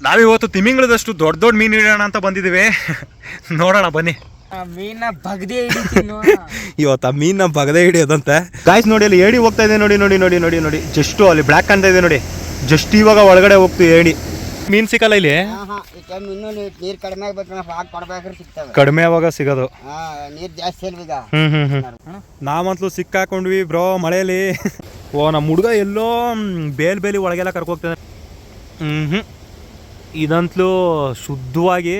ನಾವಿವತ್ತು ತಿಮಿಂಗಳದಷ್ಟು ದೊಡ್ಡ ದೊಡ್ಡ ಮೀನು ಹಿಡಿಯೋಣ ಅಂತ ಬಂದಿದ್ದೀವಿ. ನೋಡೋಣ ಬನ್ನಿ. ಆ ಮೀನ ಬಗ್ದೆ ಹಿಡಿತೀನಿ ಇವತ್ತು ಆ ಮೀನ ಬಗದೆ ಹಿಡಿಯೋದಂತೆ. ಗಾಯ್ಸ್ ನೋಡಿ ಅಲ್ಲಿ ಏಡಿ ಹೋಗ್ತಾ ಇದೆ ನೋಡಿ ನೋಡಿ ನೋಡಿ ನೋಡಿ ನೋಡಿ. ಜಸ್ಟ್ ಅಲ್ಲಿ ಬ್ಲ್ಯಾಕ್ ಕಾಣ್ತಾ ಇದೆ ನೋಡಿ. ಜಸ್ಟ್ ಇವಾಗ ಒಳಗಡೆ ಹೋಗ್ತು ಏಡಿ. ಮೀನ್ ಸಿಕ್ಕಲ್ಲ ಇಲ್ಲಿ? ಇನ್ನು ನೀರ್ ಕಡಿಮೆ ಆಗ್ಬೇಕು ಹಾಕಿ ಕೊಡ್ಬೇಕ್ರೆ ಸಿಗ್ತವೆ. ಕಡಿಮೆ ಅವಾಗ ಸಿಗೋದು? ಹಾ ನೀರ್ ಜಾಸ್ತಿ ಅಲ್ವೀಗ ಹ್ಮ್ ಹ್ಮ್ ಹ್ಮ್. ನಾವಂತೂ ಸಿಕ್ಕಾಕೊಂಡ್ವಿ ಬ್ರೋ ಮಳೆಯಲ್ಲಿ. ಓ ನಮ್ಮ ಹುಡುಗ ಎಲ್ಲೋ ಬೇಲ್ ಬೇಲಿ ಒಳಗೆಲ್ಲ ಕರ್ಕೋಗ್ತಾನೆ. ಹ್ಮ್ ಹ್ಮ್. ಇದಂತಲೂ ಶುದ್ಧವಾಗಿ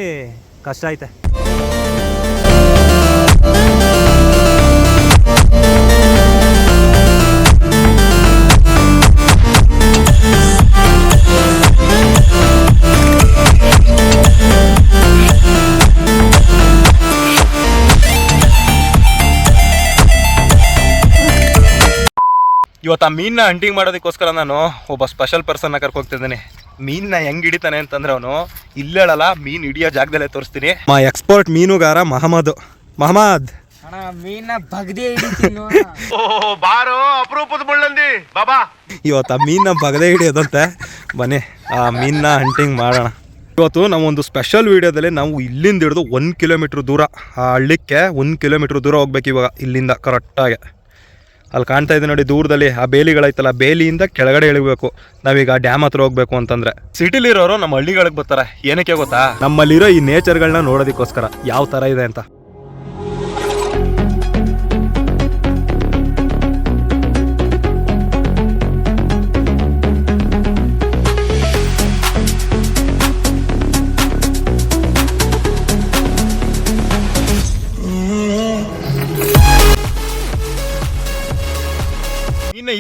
ಕಷ್ಟ ಐತೆ. ಇವತ್ತು ಆ ಮೀನನ್ನ ಹಂಟಿಂಗ್ ಮಾಡೋದಕ್ಕೋಸ್ಕರ ನಾನು ಒಬ್ಬ ಸ್ಪೆಷಲ್ ಪರ್ಸನ್ನ ಕರ್ಕೋಗ್ತಿದ್ದೀನಿ ಮೀನ್ನ ಹೆಂಗ್ ಹಿಡಿತಾನೆ ಅಂತಂದ್ರೆ ಅವನು ಇಲ್ಲೇಳಲ್ಲ ಮೀನ್ ಹಿಡಿಯೋ ಜಾಗದಲ್ಲೇ ತೋರಿಸ್ತೀನಿ. ಮಾ ಎಕ್ಸ್ಪರ್ಟ್ ಮೀನುಗಾರ ಮಹಮ್ಮದ್. ಮಹಮ್ಮದ್! ಅಣ್ಣ ಮೀನ ಬಗ್ದೆ ಹಿಡಿತೀನಿ ಬಾರೋ ಅಪರೂಪದ ಮುಳ್ಳಂದಿ. ಬಾಬಾ. ಇವತ್ತು ಆ ಮೀನ್ನ ಬಗದೆ ಹಿಡಿಯೋದಂತೆ. ಬನ್ನಿ ಆ ಮೀನ್ನ ಹಂಟಿಂಗ್ ಮಾಡೋಣ. ಇವತ್ತು ನಾವೊಂದು ಸ್ಪೆಷಲ್ ವಿಡಿಯೋದಲ್ಲಿ ನಾವು ಇಲ್ಲಿಂದ ಹಿಡಿದು ಒಂದು ಕಿಲೋಮೀಟ್ರ್ ದೂರ ಆ ಹಳ್ಳಿಕ್ಕೆ ಒಂದು ಕಿಲೋಮೀಟ್ರ್ ದೂರ ಹೋಗ್ಬೇಕು ಇವಾಗ ಇಲ್ಲಿಂದ ಕರೆಕ್ಟಾಗಿ ಅಲ್ಲಿ ಕಾಣ್ತಾ ಇದೆ ನೋಡಿ ದೂರದಲ್ಲಿ ಆ ಬೇಲಿಗಳೈತಲ್ಲ ಬೇಲಿಯಿಂದ ಕೆಳಗಡೆ ಇಳಿಬೇಕು. ನಾವೀಗ ಆ ಡ್ಯಾಮ್ ಹತ್ರ ಹೋಗ್ಬೇಕು ಅಂತಂದ್ರೆ. ಸಿಟಿಲಿರೋರು ನಮ್ಮ ಹಳ್ಳಿಗಳಿಗೆ ಬರ್ತಾರೆ. ಏನಕ್ಕೆ ಗೊತ್ತಾ? ನಮ್ಮಲ್ಲಿರೋ ಈ ನೇಚರ್ಗಳನ್ನ ನೋಡೋದಕ್ಕೋಸ್ಕರ. ಯಾವ ಥರ ಇದೆ ಅಂತ.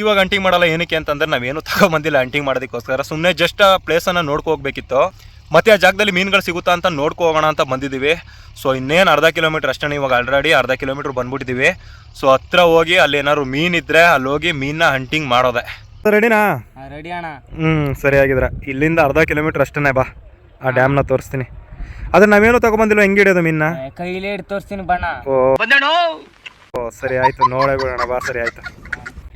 ಇವಾಗ ಅಂಟಿಂಗ್ ಮಾಡಲ್ಲ ಏನಕ್ಕೆ ಅಂತಂದ್ರೆ ನಾವೇನು ತಗೊಂಬಂದಿಲ್ಲ ಅಂಟಿಂಗ್ ಮಾಡೋದಕ್ಕೋಸ್ಕರ. ಸುಮ್ಮನೆ ಜಸ್ಟ್ ಆ ಪ್ಲೇಸನ್ನು ನೋಡ್ಕೊ ಹೋಗ್ಬೇಕಿತ್ತು. ಮತ್ತೆ ಆ ಜಾಗದಲ್ಲಿ ಮೀನುಗಳು ಸಿಗುತ್ತಾ ಅಂತ ನೋಡ್ಕೊ ಹೋಗೋಣ ಅಂತ ಬಂದಿದ್ದೀವಿ. ಸೊ ಇನ್ನೇನು ಅರ್ಧ ಕಿಲೋಮೀಟ್ರ್ ಅಷ್ಟೇ ಇವಾಗ ಆಲ್ರೆಡಿ ಅರ್ಧ ಕಿಲೋಮೀಟ್ರ್ ಬಂದ್ಬಿಟ್ಟಿದ್ದೀವಿ. ಸೊ ಹತ್ರ ಹೋಗಿ ಅಲ್ಲಿ ಏನಾದ್ರು ಮೀನಿದ್ರೆ ಅಲ್ಲಿ ಹೋಗಿ ಮೀನನ್ನ ಹಂಟಿಂಗ್ ಮಾಡೋದೆ. ರೆಡಿನಾ ರೆಡಿ ಅಣ್ಣ. ಹ್ಞೂ ಸರಿ ಆಗಿದ್ರೆ ಇಲ್ಲಿಂದ ಅರ್ಧ ಕಿಲೋಮೀಟ್ರ್ ಅಷ್ಟೇ ಬಾ. ಆ ಡ್ಯಾಮ್ನ ತೋರಿಸ್ತೀನಿ. ಅದ್ರ ನಾವೇನು ತಗೊಂಬಂದಿಲ್ಲ ಹೆಂಗೆ ಹಿಡಿಯೋದು ಮೀನ್ನ ಕೈಲೇ ತೋರಿಸ್ತೀನಿ ಬಣ್ಣ. ಓ. ಓ ಸರಿ ಆಯ್ತು ನೋಡೇ ಬಿಡೋಣ ಬಾ ಸರಿ ಆಯ್ತು.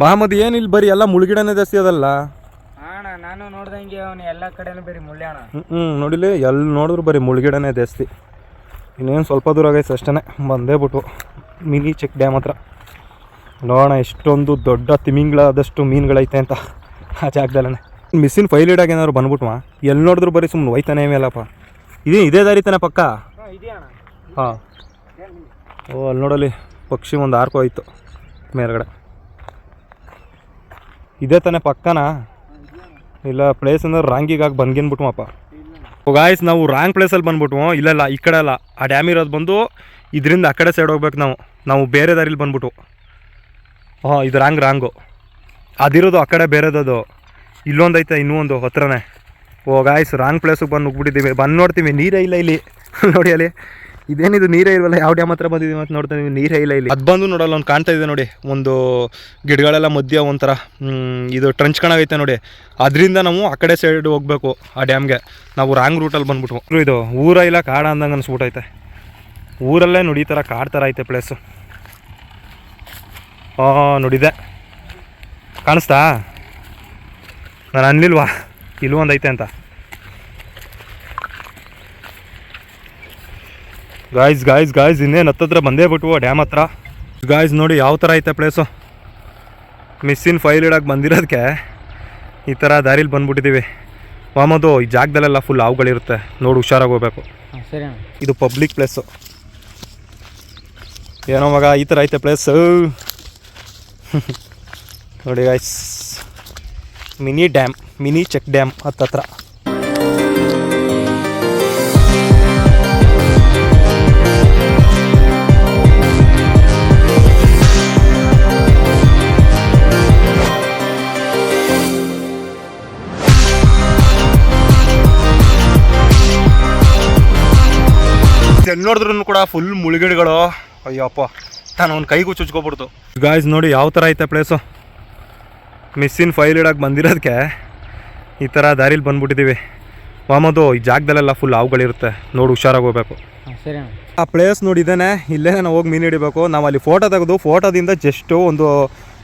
ಮಹಮ್ಮದ್ ಏನಿಲ್ಲ ಬರೀ ಎಲ್ಲ ಮುಳುಗಿಡನೇ ಜಾಸ್ತಿ ಅದಲ್ಲ? ಅಣ್ಣ ನಾನು ನೋಡ್ದಂಗೆ ಅವನು ಎಲ್ಲ ಕಡೆನೂ ಬರೀ ಮುಳ್ಳೆ ಅಣ್ಣ. ಹ್ಞೂ ನೋಡಿಲಿ ಎಲ್ಲಿ ನೋಡಿದ್ರು ಬರೀ ಮುಳುಗಿಡನೇ ಜಾಸ್ತಿ. ಇನ್ನೇನು ಸ್ವಲ್ಪ ದೂರ ಆಗೈತೆ ಅಷ್ಟೇ ಬಂದೇ ಬಿಟ್ಟು ಮಿನಿ ಚೆಕ್ ಡ್ಯಾಮ್ ಹತ್ರ. ನೋಡೋಣ ಎಷ್ಟೊಂದು ದೊಡ್ಡ ತಿಮಿಂಗ್ಳಾದಷ್ಟು ಮೀನುಗಳೈತೆ ಅಂತ ಆ ಜಾಗದಲ್ಲೇ ಮಿಸ್ಸಿನ ಫೈಲ್ ಇಡಾಗ ಏನಾದ್ರು ಬಂದ್ಬಿಟ್ವಾ? ಎಲ್ಲಿ ನೋಡಿದ್ರು ಬರೀ ಸುಮ್ಮನೆ ಹೋಯ್ತಾನೆ ಮೇಲಪ್ಪ ಇದೇ ಇದೇ ದಾರಿ ತಾನೆ ಪಕ್ಕ? ಹಾಂ ಓ ಅಲ್ಲಿ ನೋಡಲಿ ಪಕ್ಷಿ ಒಂದು ಆರ್ಕೋ ಆಯಿತು ಮೇಲ್ಗಡೆ. ಇದೇ ತಾನೇ ಪಕ್ಕನಾ? ಇಲ್ಲ ಪ್ಲೇಸ್ ಅಂದ್ರೆ ರಾಂಗಿಗಾಗಿ ಬಂದ್ಗಿನ್ಬಿಟ್ವಪ್ಪ ಗಾಯ್ಸ್ ನಾವು ರಾಂಗ್ ಪ್ಲೇಸಲ್ಲಿ ಬಂದ್ಬಿಟ್ವು. ಇಲ್ಲಲ್ಲ ಈ ಕಡೆ ಅಲ್ಲ. ಆ ಡ್ಯಾಮ್ ಇರೋದು ಬಂದು ಇದರಿಂದ ಆ ಕಡೆ ಸೈಡ್ ಹೋಗ್ಬೇಕು ನಾವು. ನಾವು ಬೇರೆ ದಾರಿಲಿ ಬಂದ್ಬಿಟ್ಟು ಹಾಂ, ಇದು ರಾಂಗ್ ರಾಂಗು ಅದಿರೋದು ಆ ಕಡೆ ಬೇರೆದದು. ಇಲ್ಲೊಂದೈತೆ ಇನ್ನೂ ಒಂದು ಹತ್ರನೇ. ಓ ಗಾಯ್ಸ್ ರಾಂಗ್ ಪ್ಲೇಸಿಗೆ ಬಂದು ನುಗ್ಬಿಟ್ಟಿದ್ದೀವಿ ಬಂದು ನೋಡ್ತೀವಿ. ನೀರೇ ಇಲ್ಲ ಇಲ್ಲಿ. ನೋಡಿ ಅಲ್ಲಿ. ಇದೇನಿದು ನೀರೇ ಇಲ್ವಲ್ಲ? ಯಾವ ಡ್ಯಾಮ್ ಹತ್ರ ಬಂದಿದ್ದೀವಿ ಅಂತ ನೋಡ್ತಾ ನೀವು ನೀರೇ ಇಲ್ಲ ಇಲ್ಲಿ. ಅದು ಬಂದು ನೋಡಲ್ಲ ಒಂದು ಕಾಣ್ತಾ ಇದೆ ನೋಡಿ. ಒಂದು ಗಿಡಗಳೆಲ್ಲ ಮಧ್ಯ ಒಂಥರ ಇದು ಟ್ರಂಚ್ ಕಣಾಗೈತೆ ನೋಡಿ. ಅದರಿಂದ ನಾವು ಆ ಕಡೆ ಸೈಡ್ ಹೋಗ್ಬೇಕು ಆ ಡ್ಯಾಮ್ಗೆ. ನಾವು ರಾಂಗ್ ರೂಟಲ್ಲಿ ಬಂದ್ಬಿಟ್ವು. ಇದು ಊರ ಇಲ್ಲ ಕಾಡ ಅಂದಂಗೆ ಅನ್ಸ್ಬಿಟ್ಟೈತೆ ಊರಲ್ಲೇ ನೋಡಿ ಈ ಥರ ಕಾಡ್ ಥರ ಐತೆ ಪ್ಲೇಸು ಹಾಂ ನೋಡಿದೆ. ಕಾಣಿಸ್ತಾ? ನಾನು ಅನ್ಲಿಲ್ವಾ? ಇಲ್ಲೂ ಒಂದು ಐತೆ ಅಂತ. ಗಾಯ್ಸ್ ಗಾಯ್ಸ್ ಗಾಯ್ಸ್ ಇನ್ನೇನು ಹತ್ತತ್ರ ಬಂದೇ ಬಿಟ್ವು ಡ್ಯಾಮ್ ಹತ್ರ. ಗಾಯ್ಸ್ ನೋಡಿ ಯಾವ ಥರ ಐತೆ ಪ್ಲೇಸು ಮಿಸ್ಸಿನ ಫೈಲ್ ಇಡೋಕೆ ಬಂದಿರೋದಕ್ಕೆ ಈ ಥರ ದಾರಿಲಿ ಬಂದ್ಬಿಟ್ಟಿದ್ದೀವಿ ಮಾಮದು ಈ ಜಾಗದಲ್ಲೆಲ್ಲ ಫುಲ್ ಹಾವುಗಳಿರುತ್ತೆ. ನೋಡಿ ಹುಷಾರಾಗಿ ಹೋಗ್ಬೇಕು. ಸರಿ ಇದು ಪಬ್ಲಿಕ್ ಪ್ಲೇಸು ಏನೋ ಮಗ ಈ ಥರ ಐತೆ ಪ್ಲೇಸ್ ನೋಡಿ guys mini dam mini check dam ಹತ್ತತ್ರ. ಎಲ್ಲಿ ನೋಡಿದ್ರು ಕೂಡ ಫುಲ್ ಮುಳುಗಿಡ್ಗಳು. ಅಯ್ಯಪ್ಪ. ನಾನು ಒಂದು ಕೈಗೂ ಚುಚ್ಕೊಬಿಡ್ತು. ಗಾಯ್ಸ್ ನೋಡಿ ಯಾವ ಥರ ಐತೆ ಪ್ಲೇಸು ಮಿಸ್ಸಿನ ಫೈಲ್ ಇಡೋಕೆ ಬಂದಿರೋದಕ್ಕೆ ಈ ಥರ ದಾರಿಲಿ ಬಂದ್ಬಿಟ್ಟಿದ್ದೀವಿ ಮಾಮದು ಈ ಜಾಗದಲ್ಲೆಲ್ಲ ಫುಲ್ ಹಾವುಗಳಿರುತ್ತೆ. ನೋಡಿ ಹುಷಾರಾಗಿ ಹೋಗ್ಬೇಕು. ಸರಿ ಆ ಪ್ಲೇಸ್ ನೋಡಿದ್ದೇನೆ ಇಲ್ಲೇ ನಾನು ಹೋಗಿ ಮೀನು ಹಿಡಿಬೇಕು. ನಾವು ಅಲ್ಲಿ ಫೋಟೋ ತೆಗೆದು ಫೋಟೋದಿಂದ ಜಸ್ಟು ಒಂದು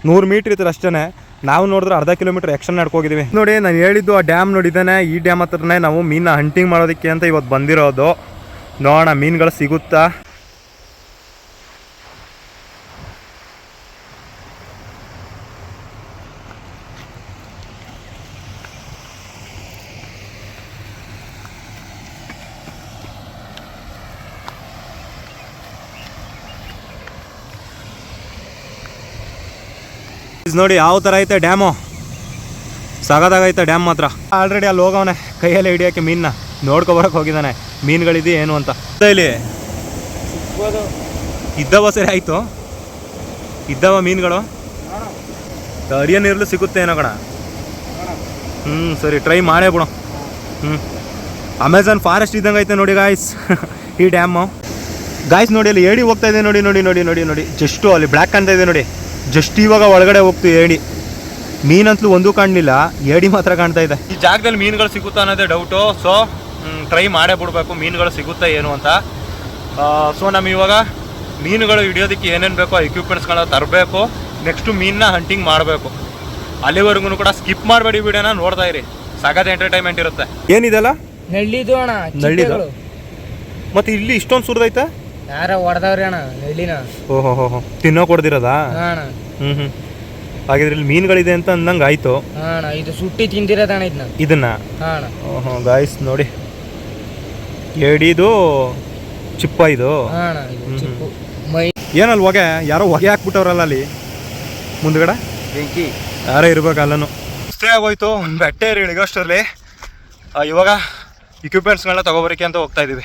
ನೂರು ಮೀಟ್ರ್ ಇತ್ತು ಅಷ್ಟೇ ನಾವು ನೋಡಿದ್ರೆ ಅರ್ಧ ಕಿಲೋಮೀಟರ್ ಎಕ್ಷನ್ ನಡ್ಕೋಗಿದ್ದೀವಿ ನೋಡಿ ನಾನು ಹೇಳಿದ್ದು ಆ ಡ್ಯಾಮ್ ನೋಡಿದ್ದೇನೆ ಈ ಡ್ಯಾಮ್ ಹತ್ರನೇ ನಾವು ಮೀನ ಹಂಟಿಂಗ್ ಮಾಡೋದಕ್ಕೆ ಅಂತ ಇವತ್ತು ಬಂದಿರೋದು. ನೋಡೋಣ ಮೀನುಗಳು ಸಿಗುತ್ತಾ? ನೋಡಿ ಯಾವ ಥರ ಐತೆ ಡ್ಯಾಮು? ಸಗದಾಗೈತೆ ಡ್ಯಾಮ್ ಮಾತ್ರ. ಆಲ್ರೆಡಿ ಅಲ್ಲಿ ಹೋಗವನೆ. ಕೈಯಲ್ಲಿ ಹಿಡಿಯೋಕ್ಕೆ ಮೀನ್ನ ನೋಡ್ಕೊಬರಕ್ಕೆ ಹೋಗಿದ್ದಾನೆ. ಮೀನುಗಳಿದೆ ಏನು ಅಂತ. ಇಲ್ಲಿ ಇದ್ದವ ಸರಿ ಆಯಿತು. ಇದ್ದವ ಮೀನುಗಳು. ಅರಿಯ ನೀರಲ್ಲೂ ಸಿಗುತ್ತೆ ಏನೋ ಕಣ. ಹ್ಞೂ ಸರಿ ಟ್ರೈ ಮಾಡೇ ಬಿಡು. ಹ್ಞೂ ಅಮೆಝಾನ್ ಫಾರೆಸ್ಟ್ ಇದ್ದಂಗೆ ಐತೆ ನೋಡಿ ಗಾಯ್ಸ್ ಈ ಡ್ಯಾಮು. ಗಾಯ್ಸ್ ನೋಡಿ ಅಲ್ಲಿ ಏಡಿ ಹೋಗ್ತಾ ಇದೆ ನೋಡಿ ನೋಡಿ ನೋಡಿ ನೋಡಿ ನೋಡಿ. ಜಸ್ಟು ಅಲ್ಲಿ ಬ್ಲ್ಯಾಕ್ ಅಂತ ಇದೆ ನೋಡಿ. ಜಸ್ಟ್ ಇವಾಗ ಒಳಗಡೆ ಹೋಗ್ತೀವಿ ಏಡಿ ಮೀನಂತಲೂ ಒಂದು ಕಾಣಲಿಲ್ಲ ಏಡಿ ಮಾತ್ರ ಕಾಣ್ತಾ ಇದೆ. ಈ ಜಾಗದಲ್ಲಿ ಮೀನುಗಳು ಸಿಗುತ್ತಾ ಅನ್ನೋದೇ ಡೌಟು. ಸೊ ಟ್ರೈ ಮಾಡೇ ಬಿಡಬೇಕು ಮೀನುಗಳು ಸಿಗುತ್ತಾ ಏನು ಅಂತ. ಸೊ ನಮ್ಮ ಇವಾಗ ಮೀನುಗಳು ಹಿಡಿಯೋದಕ್ಕೆ ಏನೇನು ಬೇಕೋ ಎಕ್ವಿಪ್ಮೆಂಟ್ಸ್ಗಳನ್ನ ತರಬೇಕು ನೆಕ್ಸ್ಟು ಮೀನನ್ನ ಹಂಟಿಂಗ್ ಮಾಡಬೇಕು. ಅಲ್ಲಿವರೆಗೂ ಕೂಡ ಸ್ಕಿಪ್ ಮಾಡಬೇಡಿ ವಿಡಿಯೋನ ನೋಡ್ತಾ ಇರಿ. ಸಗದ ಎಂಟರ್ಟೈನ್ಮೆಂಟ್ ಇರುತ್ತೆ. ಏನಿದೆಲ್ಲ? ನಳ್ಳಿದು ಅಣ್ಣ ನಳ್ಳಿದು? ಮತ್ತೆ ಇಲ್ಲಿ ಇಷ್ಟೊಂದು ಸುರಿದೈತೆ ಯಾರ ಹೊಡೆದವ್ರಿ ಅಣ್ಣ ನಳ್ಳಿನ. ಓಹೋ ಹೋ ಹೋ ತಿನ್ನೋ ಕೊಡ್ದಿರೋದಾ ಹ್ಞೂ ಹ್ಞೂ ಹಾಗಿದ್ರೆ ಇಲ್ಲಿ ಮೀನುಗಳಿದೆ ಅಂತ ಅಂದಂಗೆ ಆಯಿತು. ಹಾ ಅಣ್ಣ ಇದು ಸುಟ್ಟಿ ತಿಂದಿರೋದಣ್ಣ ಇದನ್ನ ಇದನ್ನ? ಹಾ ಅಣ್ಣ ಓಹೋ ಗಾಯ್ಸ್ ನೋಡಿ. ಏಡಿದು ಚಿಪ್ಪ ಇದು. ಹಾ ಅಣ್ಣ ಇದು ಚಿಪ್ಪು. ಮೈ ಏನಲ್ಲ ಹೊಗೆ? ಯಾರೋ ಹೊಗೆ ಹಾಕ್ಬಿಟ್ಟವ್ರಲ್ಲ ಅಲ್ಲಿ? ಮುಂದ್ಗಡೆ? ಬೆಂಕಿ. ಯಾರೇ ಇರ್ಬೇಕು ಅಲ್ಲೂ ಸ್ಟೇ ಆಗೋಯ್ತು. ಒಂದು ಬೆಟ್ಟೆ ಇರಿ ಇಳಿಗೋಷ್ಟರಲ್ಲಿ ಆ, ಇವಾಗ ಇಕ್ವಿಪ್ಮೆಂಟ್ಸ್ಗಳನ್ನ ತಗೋಬರಕ್ಕೆ ಅಂತ ಹೋಗ್ತಾ ಇದ್ದೀವಿ.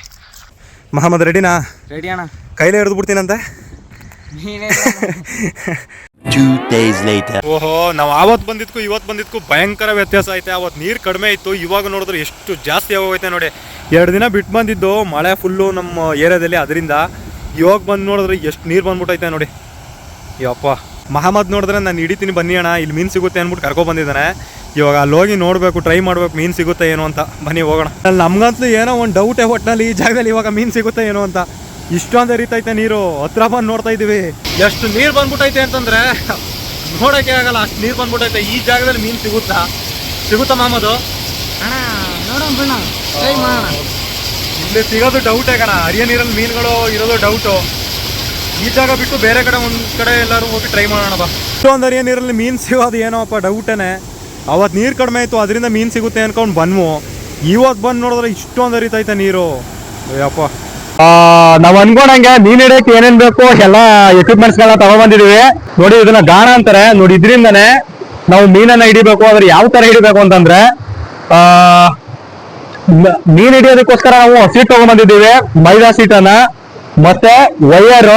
ಮಹಮ್ಮದ್ ರೆಡಿನಾ ರೆಡಿ ಅಣ್ಣ. ಕೈಲೇ ಹಿಡಿದು ಬಿಡ್ತೀನಂತೆ? ನೀನೇ. ಓಹೋ, ನಾವು ಆವತ್ತು ಬಂದಿದ್ಕು ಇವತ್ತು ಬಂದಿದ್ಕು ಭಯಂಕರ ವ್ಯತ್ಯಾಸ ಐತೆ. ಅವತ್ತು ನೀರು ಕಡಿಮೆ ಇತ್ತು. ಇವಾಗ ನೋಡಿದ್ರೆ ಎಷ್ಟು ಜಾಸ್ತಿ ಆಗೋಗೈತೆ ನೋಡಿ. ಎರಡು ದಿನ ಬಿಟ್ಟು ಬಂದಿದ್ದು, ಮಳೆ ಫುಲ್ಲು ನಮ್ಮ ಏರಿಯಾದಲ್ಲಿ. ಅದರಿಂದ ಇವಾಗ ಬಂದು ನೋಡಿದ್ರೆ ಎಷ್ಟು ನೀರು ಬಂದ್ಬಿಟ್ಟೈತೆ ನೋಡಿ. ಯಪ್ಪ. ಮಹಮ್ಮದ್ ನೋಡಿದ್ರೆ ನಾನು ಹಿಡಿತೀನಿ, ಬನ್ನಿ ಅಣ್ಣ. ಇಲ್ಲಿ ಮೀನು ಸಿಗುತ್ತೆ ಅಂದ್ಬಿಟ್ಟು ಕರ್ಕೊ ಬಂದಿದ್ದಾನೆ. ಇವಾಗ ಅಲ್ಲಿ ಹೋಗಿ ನೋಡಬೇಕು, ಟ್ರೈ ಮಾಡ್ಬೇಕು, ಮೀನು ಸಿಗುತ್ತೆ ಏನು ಅಂತ. ಬನ್ನಿ ಹೋಗೋಣ. ಅಲ್ಲಿ ನಮ್ಗಂತೂ ಏನೋ ಒಂದು ಡೌಟೇ ಒಟ್ಟಿನಲ್ಲಿ ಈ ಜಾಗದಲ್ಲಿ ಇವಾಗ ಮೀನು ಸಿಗುತ್ತೆ ಏನೋ ಅಂತ. ಇಷ್ಟೊಂದು ಹರಿತೈತೆ ನೀರು. ಹತ್ರ ಬಂದು ನೋಡ್ತಾ ಇದೀವಿ ಎಷ್ಟು ನೀರು ಬಂದ್ಬಿಟ್ಟೈತೆ ಅಂತಂದ್ರೆ ನೋಡಕ್ಕೆ ಆಗಲ್ಲ ಅಷ್ಟು ನೀರು ಬಂದ್ಬಿಟ್ಟೈತೆ ಈ ಜಾಗದಲ್ಲಿ ಮೀನು ಸಿಗುತ್ತಾ? ಸಿಗುತ್ತಾ ಮಾಮದು? ಇಲ್ಲಿ ಸಿಗೋದು ಡೌಟೇ ಕಣ. ಹರಿಯ ನೀರಲ್ಲಿ ಮೀನುಗಳು ಇರೋದು ಡೌಟು. ಈ ಜಾಗ ಬಿಟ್ಟು ಬೇರೆ ಕಡೆ ಒಂದು ಕಡೆ ಎಲ್ಲರೂ ಹೋಗಿ ಟ್ರೈ ಮಾಡೋಣ ಬಾ. ಇಷ್ಟೊಂದು ಹರಿಯ ನೀರಲ್ಲಿ ಮೀನು ಸಿಗೋದು ಏನೋಪ್ಪ ಡೌಟೇನೆ. ಅವತ್ತು ನೀರು ಕಡಿಮೆ ಆಯಿತು ಅದರಿಂದ ಮೀನು ಸಿಗುತ್ತೆ ಅನ್ಕೊಂಡು ಬಂದ್ವು. ಇವತ್ತು ಬಂದು ನೋಡಿದ್ರೆ ಇಷ್ಟೊಂದು ಹರಿತೈತೆ ನೀರು. ಅಯ್ಯಪ್ಪ. ನಾವ್ ಅನ್ಕೊಂಡಂಗೆ ಮೀನ್ ಹಿಡಿಯಕ್ ಏನೇನ್ ಬೇಕು ಎಲ್ಲಾ ಎಕ್ವಿಪ್ಮೆಂಟ್ಸ್ ಗಳನ್ನ ತಗೊಂಡ್ಬಂದಿದೀವಿ ನೋಡಿ, ಇದನ್ನ ಗಾಣ ಅಂತಾರೆ. ನೋಡಿ, ಇದರಿಂದನೇ ನಾವು ಮೀನನ್ನ ಹಿಡಿಬೇಕು. ಅಂದ್ರೆ ಯಾವ ತರ ಹಿಡಿಬೇಕು ಅಂತಂದ್ರೆ, ಆ ಮೀನ್ ಹಿಡಿಯೋದಕ್ಕೋಸ್ಕರ ನಾವು ಸೀಟ್ ತಗೊಂಡ್ಬಂದಿದ್ದೀವಿ ಮೈದಾ ಸೀಟನ್ನ ಮತ್ತೆ ವೈಯರ್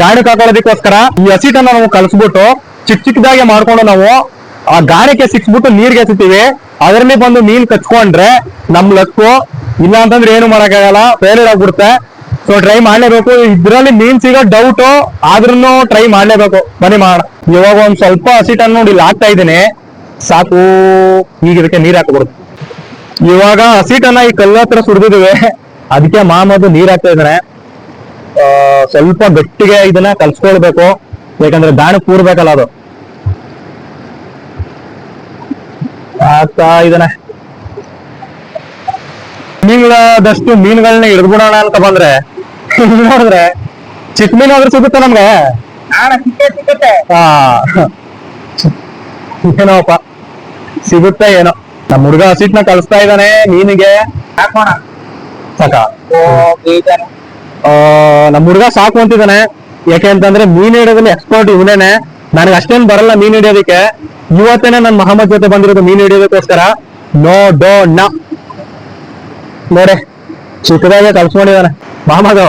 ಗಾಣಕ್ಕೆ ಹಾಕೊಳ್ಳೋದಕ್ಕೋಸ್ಕರ ಈ ಹಸಿಟನ್ನ ನಾವು ಕಲಸ್ಬಿಟ್ಟು ಚಿಕ್ಕ ಚಿಕ್ಕದಾಗಿ ಮಾಡ್ಕೊಂಡು ನಾವು ಆ ಗಾಣಕ್ಕೆ ಸಿಕ್ಸ್ಬಿಟ್ಟು ನೀರ್ಗೆ ಎಸಿತೀವಿ ಅದರಲ್ಲಿ ಬಂದು ಮೀನ್ ಕಚ್ಕೊಂಡ್ರೆ ನಮ್ ಲಕ್ಕು. ಇಲ್ಲ ಅಂತಂದ್ರೆ ಏನು ಮಾಡಕ್ಕಾಗಲ್ಲ? ಫೇಲ್ಯೂರ್ ಆಗ್ಬಿಡುತ್ತೆ ಸೊ ಟ್ರೈ ಮಾಡ್ಲೇಬೇಕು. ಇದ್ರಲ್ಲಿ ಮೀನ್ ಸಿಗೋ ಡೌಟ್ ಆದ್ರೂ ಟ್ರೈ ಮಾಡ್ಲೇಬೇಕು. ಬನ್ನಿ ಮಾಡ ಇವಾಗ ಒಂದ್ ಸ್ವಲ್ಪ ಹಸಿಟನ್ನು ನೋಡಿ ಇಲ್ಲಿ ಹಾಕ್ತಾ ಇದ್ದೀನಿ. ಸಾಕು. ಈಗ ಇದಕ್ಕೆ ನೀರ್ ಹಾಕ್ಬಿಡುತ್ತೆ. ಇವಾಗ ಹಸಿಟನ್ನ ಈ ಕಲ್ಲ ಹತ್ರ ಸುಡ್ದಿದ್ದೀವಿ. ಅದಕ್ಕೆ ಮಾಮದು ನೀರ್ ಹಾಕ್ತಾ ಇದ್ದಾನೆ ಸ್ವಲ್ಪ ಗಟ್ಟಿಗೆ ಇದನ್ನ ಕಲ್ಸ್ಕೊಳ್ಬೇಕು. ಯಾಕಂದ್ರೆ ದಾಣ ಕೂರ್ಬೇಕಲ್ಲ ಅದು. ಆಗ್ತಾ ಇದನ್ನ. ಮೀನುಗಳದಷ್ಟು ಮೀನುಗಳನ್ನ ಹಿಡಿದ್ಬಿಡೋಣ ಅಂತ ಬಂದ್ರೆ ನೋಡಿದ್ರೆ ಚಿಕ್ಕ ಮೀನು ಆದ್ರೂ ಸಿಗುತ್ತೆ ನಮ್ಗೆ. ಏನೋಪ್ಪ ಸಿಗುತ್ತೆ ಏನೋ. ನಮ್ಮ ಹುಡುಗ ಹಸಿಟ್ನ ಕಳಿಸ್ತಾ ಇದ್ದಾನೆ ಮೀನಿಗೆ. ಸಾಕ? ನಮ್ಮ ಹುಡುಗ ಸಾಕು ಅಂತಿದ್ದಾನೆ. ಯಾಕೆ ಅಂತಂದ್ರೆ ಮೀನ್ ಹಿಡಿಯೋದ್ರಲ್ಲಿ ಎಕ್ಸ್ಪರ್ಟ್ ಇವನೇನೆ. ನನಗೆ ಅಷ್ಟೇನ್ ಬರಲ್ಲ ಮೀನ್ ಹಿಡಿಯೋದಕ್ಕೆ. ಇವತ್ತೇನೆ ನಾನು ಮಹಮ್ಮದ್ ಜೊತೆ ಬಂದಿರೋದು ಮೀನ್ ಹಿಡಿಯೋದಕ್ಕೋಸ್ಕರ. ನೋ ಡೋ ನ. ನೋಡೆ ಚಿಕ್ಕದಾಗೆ ಕಲ್ಸ್ಕೊಂಡಿದ್ದಾನೆ. ಮಹಮ್ಮದು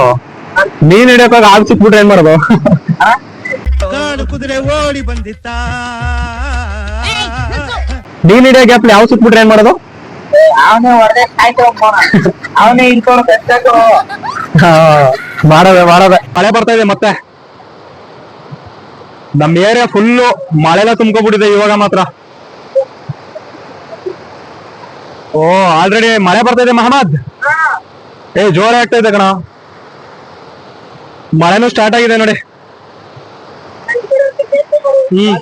ಮೀನ್ ಹಿಡಿಯೋಕಾಗ ಆಗ್ ಸಿಕ್ಬಿಟ್ರೆ ಏನ್ ಮಾಡೋದು? ಮೀನ್ ಹಿಡಿಯೋ ಗ್ಯಾಪ್ ಯಾವ ಸಿಕ್ಬಿಟ್ರೆ ಏನ್ ಮಾಡೋದು? ಅವನೇ ಹೊಡೆದೆ ಆಯ್ತು ಅವನೇ ಮಾಡದೆ ಮಾಡದೆ. ಮಳೆ ಬರ್ತಾ ಇದೆ ಮತ್ತೆ. ನಮ್ ಏರಿಯಾ ಫುಲ್ಲು ಮಳೆಲ್ಲ ತುಂಬ್ಕೊಬಿಟ್ಟಿದೆ ಇವಾಗ ಮಾತ್ರ. ಓ ಆಲ್ರೆಡಿ ಮಳೆ ಬರ್ತಾ ಇದೆ ಮಹಮ್ಮದ್? ಏ ಜೋರ ಆಗ್ತಾ ಇದೆ ಕಣ. ಮಳೆನೂ ಸ್ಟಾರ್ಟ್ ಆಗಿದೆ ನೋಡಿ. ಹ್ಮ್.